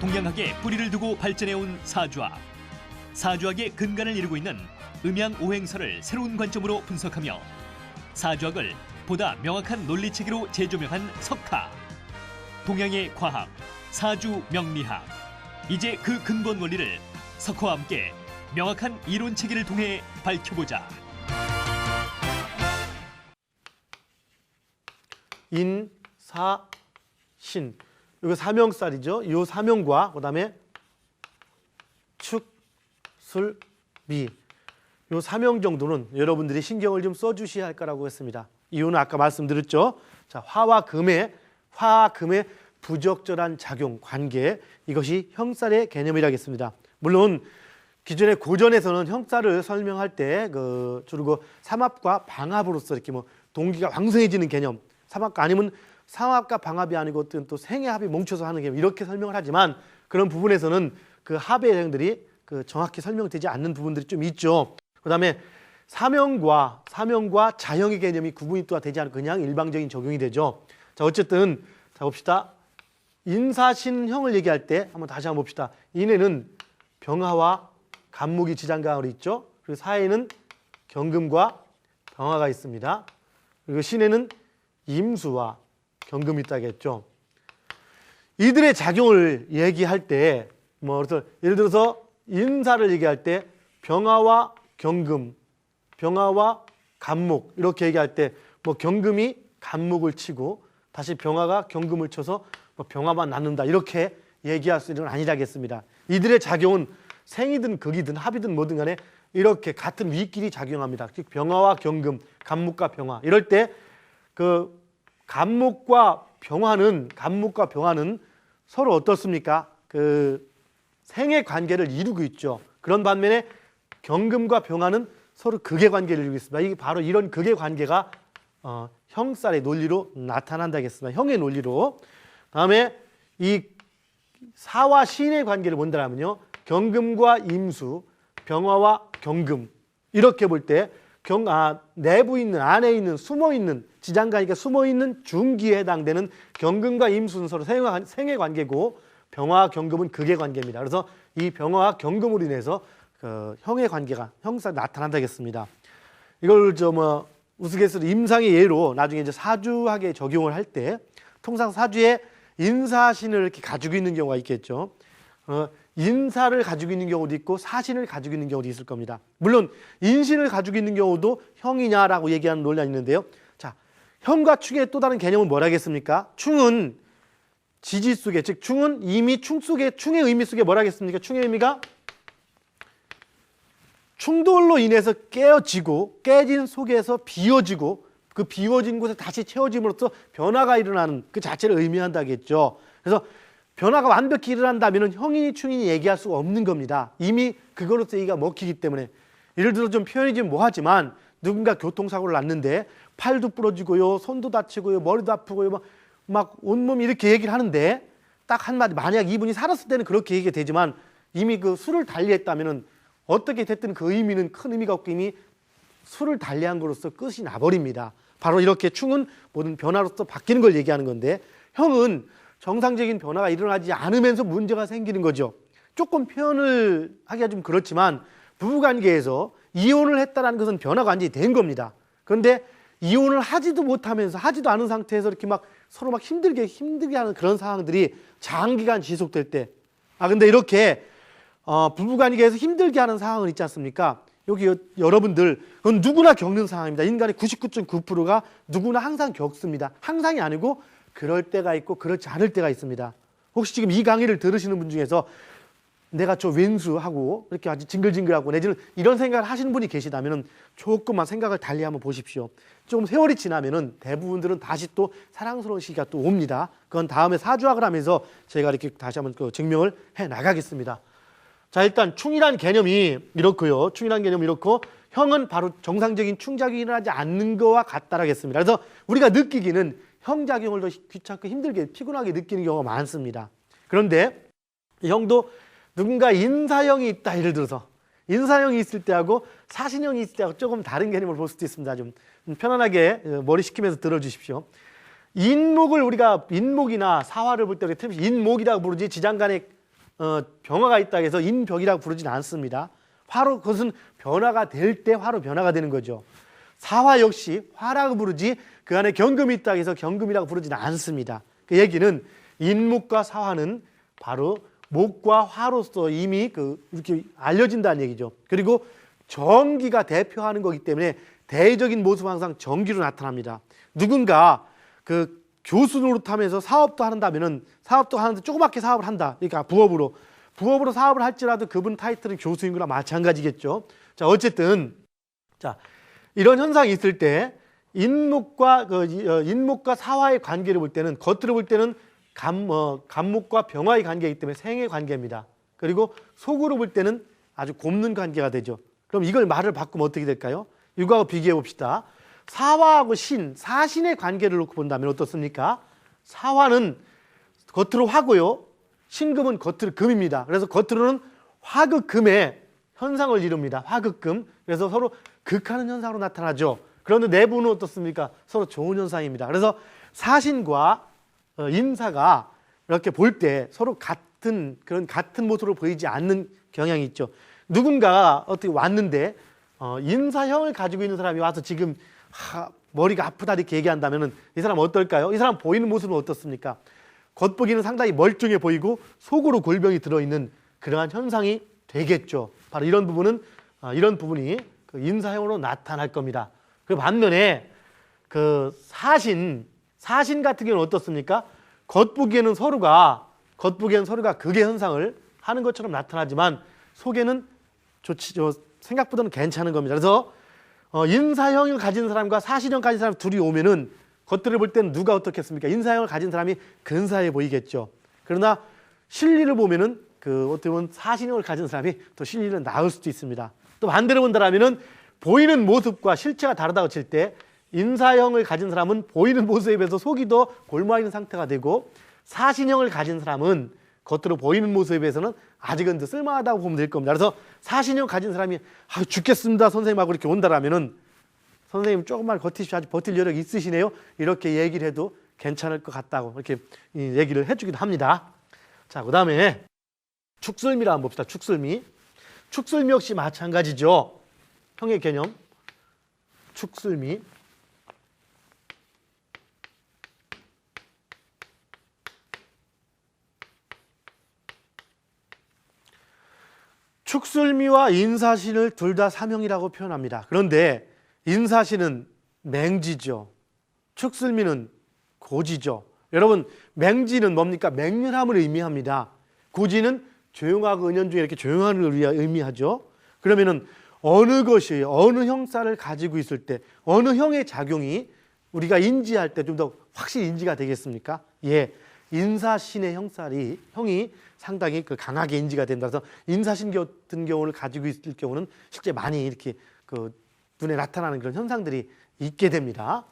동양학에 뿌리를 두고 발전해온 사주학. 사주학의 근간을 이루고 있는 음양 오행설을 새로운 관점으로 분석하며 사주학을 보다 명확한 논리체계로 재조명한 석가. 동양의 과학, 사주 명리학. 이제 그 근본 원리를 석화와 함께 명확한 이론 체계를 통해 밝혀보자. 인, 사, 신. 이거 사명살이죠. 이 사명과 그다음에 축, 술, 미. 요 사명 정도는 여러분들이 신경을 좀 써주셔야 할 거라고 했습니다. 이유는 아까 말씀드렸죠. 자, 화와 금의 화와 금의 부적절한 작용, 관계 이것이 형살의 개념이라겠습니다. 물론 기존의 고전에서는 형살을 설명할 때 그 주로 그 삼합과 방합으로서 이렇게 뭐 동기가 왕성해지는 개념, 삼합과 아니면 삼합과 방합이 아니고 어떤 또 생의 합이 뭉쳐서 하는 개념 이렇게 설명을 하지만 그런 부분에서는 그 합의 내용들이 그 정확히 설명되지 않는 부분들이 좀 있죠. 그다음에 사명과 사명과 자형의 개념이 구분이 또 되지 않고 그냥 일방적인 적용이 되죠. 자 어쨌든 자 봅시다. 인사신형을 얘기할 때 한번 다시 한번 봅시다. 인에는 병화와 간목이 지장강으로 있죠. 그리고 사에는 경금과 병화가 있습니다. 그리고 신에는 임수와 경금이 있다겠죠. 이들의 작용을 얘기할 때, 뭐, 그래서 예를 들어서 인사를 얘기할 때 병화와 경금, 병화와 간목 이렇게 얘기할 때 뭐 경금이 간목을 치고 다시 병화가 경금을 쳐서 뭐 병화만 낳는다 이렇게 얘기할 수 있는 건 아니라겠습니다. 이들의 작용은 생이든 극이든 합이든 뭐든 간에 이렇게 같은 위끼리 작용합니다. 즉 병화와 경금, 간목과 병화 이럴 때 그 간목과 병화는 간목과 병화는 서로 어떻습니까? 그 생의 관계를 이루고 있죠. 그런 반면에 경금과 병화는 서로 극의 관계를 이루고 있습니다. 이게 바로 이런 극의 관계가 어, 형살의 논리로 나타난다겠습니다. 형의 논리로. 다음에 이 사와 신의 관계를 본다면요. 경금과 임수, 병화와 경금 이렇게 볼때 경, 아, 내부 있는 안에 있는 숨어 있는 지장간이가 숨어 있는 중기에 해당되는 경금과 임수는 서로 생의, 생의 관계고 병화와 경금은 극의 관계입니다. 그래서 이 병화와 경금으로 인해서 그 형의 관계가 형사 나타난다겠습니다. 이걸 저뭐 우스갯소리 임상의 예로 나중에 이제 사주학에 적용을 할 때 통상 사주에 인사신을 이렇게 가지고 있는 경우가 있겠죠. 어, 인사를 가지고 있는 경우도 있고 사신을 가지고 있는 경우도 있을 겁니다. 물론 인신을 가지고 있는 경우도 형이냐라고 얘기하는 논란이 있는데요. 자, 형과 충의 또 다른 개념은 뭐라겠습니까? 충은 지지 속에 즉 충은 이미 충 속에 충의 의미 속에 뭐라겠습니까? 충의 의미가 충돌로 인해서 깨어지고 깨진 속에서 비워지고 그 비워진 곳에 다시 채워짐으로써 변화가 일어나는 그 자체를 의미한다겠죠. 그래서 변화가 완벽히 일어난다면 형이니 충이니 얘기할 수가 없는 겁니다. 이미 그거로서 얘기가 먹히기 때문에 예를 들어 좀 표현이 좀 뭐하지만 누군가 교통사고를 났는데 팔도 부러지고요, 손도 다치고요, 머리도 아프고요, 막, 막 온몸이 이렇게 얘기를 하는데 딱 한마디 만약 이분이 살았을 때는 그렇게 얘기가 되지만 이미 그 술을 달리했다면은 어떻게 됐든 그 의미는 큰 의미가 없고 이미 술을 달리한 것으로서 끝이 나버립니다. 바로 이렇게 충은 모든 변화로서 바뀌는 걸 얘기하는 건데 형은 정상적인 변화가 일어나지 않으면서 문제가 생기는 거죠. 조금 표현을 하기가 좀 그렇지만 부부관계에서 이혼을 했다는 것은 변화가 완전히 된 겁니다. 그런데 이혼을 하지도 못하면서 하지도 않은 상태에서 이렇게 막 서로 막 힘들게 힘들게 하는 그런 상황들이 장기간 지속될 때, 아 근데 이렇게 어, 부부관계에서 힘들게 하는 상황은 있지 않습니까? 여기 여, 여러분들 그건 누구나 겪는 상황입니다. 인간의 99.9%가 누구나 항상 겪습니다. 항상이 아니고 그럴 때가 있고 그렇지 않을 때가 있습니다. 혹시 지금 이 강의를 들으시는 분 중에서 내가 저 왼수하고 이렇게 아주 징글징글하고 내지는 이런 생각을 하시는 분이 계시다면 조금만 생각을 달리 한번 보십시오. 조금 세월이 지나면은 대부분들은 다시 또 사랑스러운 시기가 또 옵니다. 그건 다음에 사주학을 하면서 제가 이렇게 다시 한번 그 증명을 해 나가겠습니다. 자 일단 충이란 개념이 이렇고요. 충이란 개념이 이렇고 형은 바로 정상적인 충작이 일어나지 않는 거와 같다라겠습니다. 그래서 우리가 느끼기는 형작용을 더 귀찮고 힘들게 피곤하게 느끼는 경우가 많습니다. 그런데 이 형도 누군가 인사형이 있다 예를 들어서 인사형이 있을 때하고 사신형이 있을 때하고 조금 다른 개념을 볼 수도 있습니다. 좀 편안하게 머리 식히면서 들어주십시오. 인목을 우리가 인목이나 사화를 볼 때 우리가 인목이라고 부르지 지장간의 어, 병화가 있다 해서 인벽이라고 부르지는 않습니다. 화로 그것은 변화가 될 때 화로 변화가 되는 거죠. 사화 역시 화라고 부르지 그 안에 경금이 있다 해서 경금이라고 부르지는 않습니다. 그 얘기는 인목과 사화는 바로 목과 화로서 이미 그 이렇게 알려진다는 얘기죠. 그리고 정기가 대표하는 거기 때문에 대외적인 모습은 항상 정기로 나타납니다. 누군가 그 교수 노릇하면서 사업도 한다면은 사업도 하는데 조그맣게 사업을 한다. 그러니까 부업으로 부업으로 사업을 할지라도 그분 타이틀은 교수인 거나 마찬가지겠죠. 자 어쨌든 자 이런 현상이 있을 때 인목과 그 이- 어, 인목과 사화의 관계를 볼 때는 겉으로 볼 때는 감 어, 감목과 병화의 관계이기 때문에 생의 관계입니다. 그리고 속으로 볼 때는 아주 곱는 관계가 되죠. 그럼 이걸 말을 바꾸면 어떻게 될까요? 이거하고 비교해 봅시다. 사화하고 신, 사신의 관계를 놓고 본다면 어떻습니까? 사화는 겉으로 화고요. 신금은 겉으로 금입니다. 그래서 겉으로는 화극금의 현상을 이룹니다. 화극금. 그래서 서로 극하는 현상으로 나타나죠. 그런데 내부는 어떻습니까? 서로 좋은 현상입니다. 그래서 사신과 어, 인사가 이렇게 볼 때 서로 같은 그런 같은 모습으로 보이지 않는 경향이 있죠. 누군가 어떻게 왔는데 어, 인사형을 가지고 있는 사람이 와서 지금 하, 머리가 아프다 이렇게 얘기한다면은 이 사람 어떨까요? 이 사람 보이는 모습은 어떻습니까? 겉보기는 상당히 멀쩡해 보이고 속으로 골병이 들어있는 그러한 현상이 되겠죠. 바로 이런 부분은 어, 이런 부분이 그 인사형으로 나타날 겁니다. 그 반면에 그 사신 사신 같은 경우는 어떻습니까? 겉보기에는 서로가 겉보기에는 서로가 극의 현상을 하는 것처럼 나타나지만 속에는 좋지 저 생각보다는 괜찮은 겁니다. 그래서 어, 인사형을 가진 사람과 사신형 가진 사람 둘이 오면은 겉들을 볼 때는 누가 어떻겠습니까? 인사형을 가진 사람이 근사해 보이겠죠. 그러나 실리를 보면은 그 어떻게 보면 사신형을 가진 사람이 더 실리는 나을 수도 있습니다. 또 반대로 본다라면은 보이는 모습과 실체가 다르다고 칠 때 인사형을 가진 사람은 보이는 모습에 비해서 속이 더 골마 있는 상태가 되고 사신형을 가진 사람은 겉으로 보이는 모습에 비해서는 아직은 더 쓸만하다고 보면 될 겁니다. 그래서 사신형 가진 사람이 아, 죽겠습니다 선생님하고 이렇게 온다라면은 선생님 조금만 버티십시오. 아직 버틸 여력이 있으시네요. 이렇게 얘기를 해도 괜찮을 것 같다고 이렇게 이 얘기를 해주기도 합니다. 자, 그 다음에 축술미라 한번 봅시다. 축술미. 축술미 역시 마찬가지죠. 형의 개념. 축술미. 축술미와 인사신을 둘 다 사명이라고 표현합니다. 그런데 인사신은 맹지죠. 축술미는 고지죠. 여러분 맹지는 뭡니까? 맹렬함을 의미합니다. 고지는 조용하고 은연 중에 이렇게 조용함을 의미- 의미하죠. 그러면은 어느 것이 어느 형사를 가지고 있을 때 어느 형의 작용이 우리가 인지할 때 좀 더 확실히 인지가 되겠습니까? 예. 인사신의 형살이 형이 상당히 그 강하게 인지가 된다. 그래서 인사신 같은 경우를 가지고 있을 경우는 실제 많이 이렇게 그 눈에 나타나는 그런 현상들이 있게 됩니다.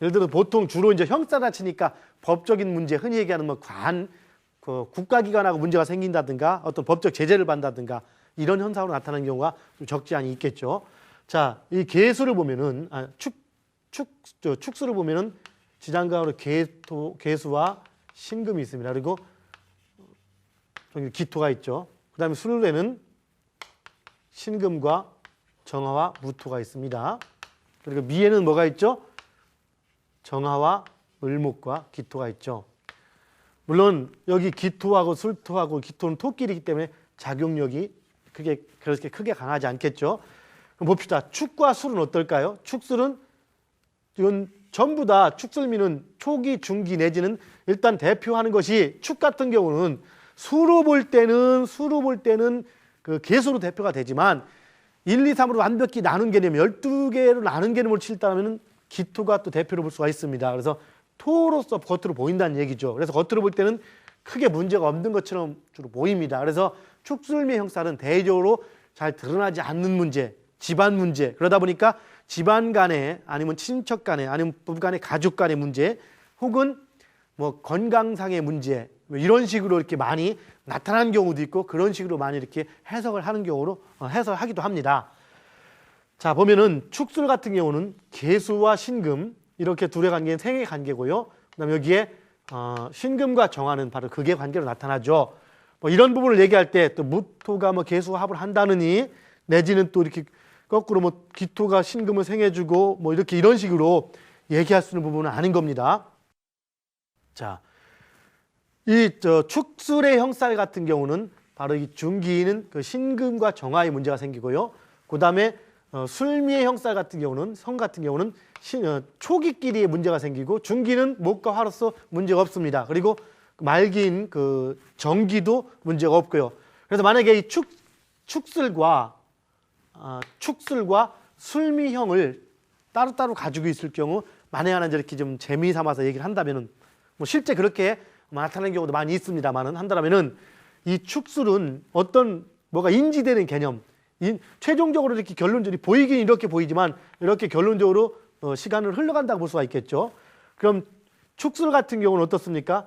예를 들어 보통 주로 이제 형사다 치니까 법적인 문제 흔히 얘기하는 뭐 관, 그 국가기관하고 문제가 생긴다든가 어떤 법적 제재를 받는다든가 이런 현상으로 나타나는 경우가 좀 적지 않이 있겠죠. 자, 이 개수를 보면은 아, 축, 축, 저, 축수를 보면은 지장가로 개토, 개수와 신금이 있습니다. 그리고 저기 기토가 있죠. 그 다음에 수를에는 신금과 정화와 무토가 있습니다. 그리고 미에는 뭐가 있죠? 정화와 을목과 기토가 있죠. 물론 여기 기토하고 술토하고 기토는 토끼이기 때문에 작용력이 크게 그렇게 크게 강하지 않겠죠. 그럼 봅시다. 축과 술은 어떨까요? 축술은 이건 전부 다 축술미는 초기, 중기 내지는 일단 대표하는 것이 축 같은 경우는 수로 볼 때는 수로 볼 때는 그 개수로 대표가 되지만 1, 2, 3으로 완벽히 나눈 개념, 12개로 나눈 개념을 칠다면 기토가 또 대표로 볼 수가 있습니다. 그래서 토로서 겉으로 보인다는 얘기죠. 그래서 겉으로 볼 때는 크게 문제가 없는 것처럼 주로 보입니다. 그래서 축술미 형살은 대외적으로 잘 드러나지 않는 문제, 집안 문제. 그러다 보니까 집안 간에 아니면 친척 간에 아니면 부부 간에 가족 간의 문제 혹은 뭐 건강상의 문제 뭐 이런 식으로 이렇게 많이 나타나는 경우도 있고 그런 식으로 많이 이렇게 해석을 하는 경우로 어, 해석하기도 합니다. 자 보면은 축술 같은 경우는 개수와 신금 이렇게 둘의 관계는 생의 관계고요. 그다음 에 여기에 어, 신금과 정화는 바로 극의 관계로 나타나죠. 뭐 이런 부분을 얘기할 때 또 무토가 뭐 개수 합을 한다느니 내지는 또 이렇게 거꾸로 뭐 기토가 신금을 생해주고 뭐 이렇게 이런 식으로 얘기할 수 있는 부분은 아닌 겁니다. 자, 이 저 축술의 형살 같은 경우는 바로 이 중기는 그 신금과 정화의 문제가 생기고요. 그 다음에 어, 술미의 형살 같은 경우는 성 같은 경우는 신, 어, 초기끼리의 문제가 생기고 중기는 목과 화로서 문제가 없습니다. 그리고 말기인 그 정기도 문제가 없고요. 그래서 만약에 이 축, 축술과 아, 축술과 술미형을 따로따로 가지고 있을 경우 만에 하나 이렇게 좀 재미 삼아서 얘기를 한다면은 뭐 실제 그렇게 나타나는 경우도 많이 있습니다만은 한다면은 이 축술은 어떤 뭐가 인지되는 개념 인- 최종적으로 이렇게 결론적으로 보이긴 이렇게 보이지만 이렇게 결론적으로 어, 시간을 흘러간다고 볼 수가 있겠죠. 그럼 축술 같은 경우는 어떻습니까?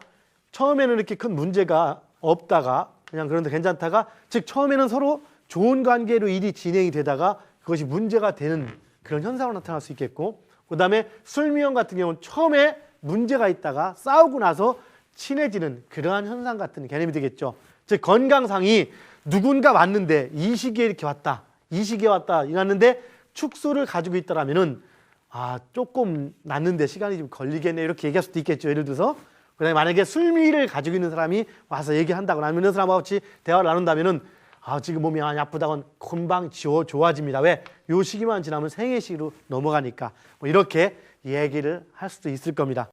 처음에는 이렇게 큰 문제가 없다가 그냥 그런데 괜찮다가 즉 처음에는 서로 좋은 관계로 일이 진행이 되다가 그것이 문제가 되는 그런 현상으로 나타날 수 있겠고 그다음에 술미형 같은 경우는 처음에 문제가 있다가 싸우고 나서 친해지는 그러한 현상 같은 개념이 되겠죠. 즉 건강상이 누군가 왔는데 이 시기에 이렇게 왔다. 이 시기에 왔다. 이랬는데 축소를 가지고 있다라면은 아 조금 났는데 시간이 좀 걸리겠네 이렇게 얘기할 수도 있겠죠. 예를 들어서 그다음에 만약에 술미를 가지고 있는 사람이 와서 얘기한다거나 아니면 사람하고 같이 대화를 나눈다면은 아 지금 몸이 많이 아프다건 금방 지워 좋아집니다. 왜? 요 시기만 지나면 생애 시기로 넘어가니까 뭐 이렇게 얘기를 할 수도 있을 겁니다.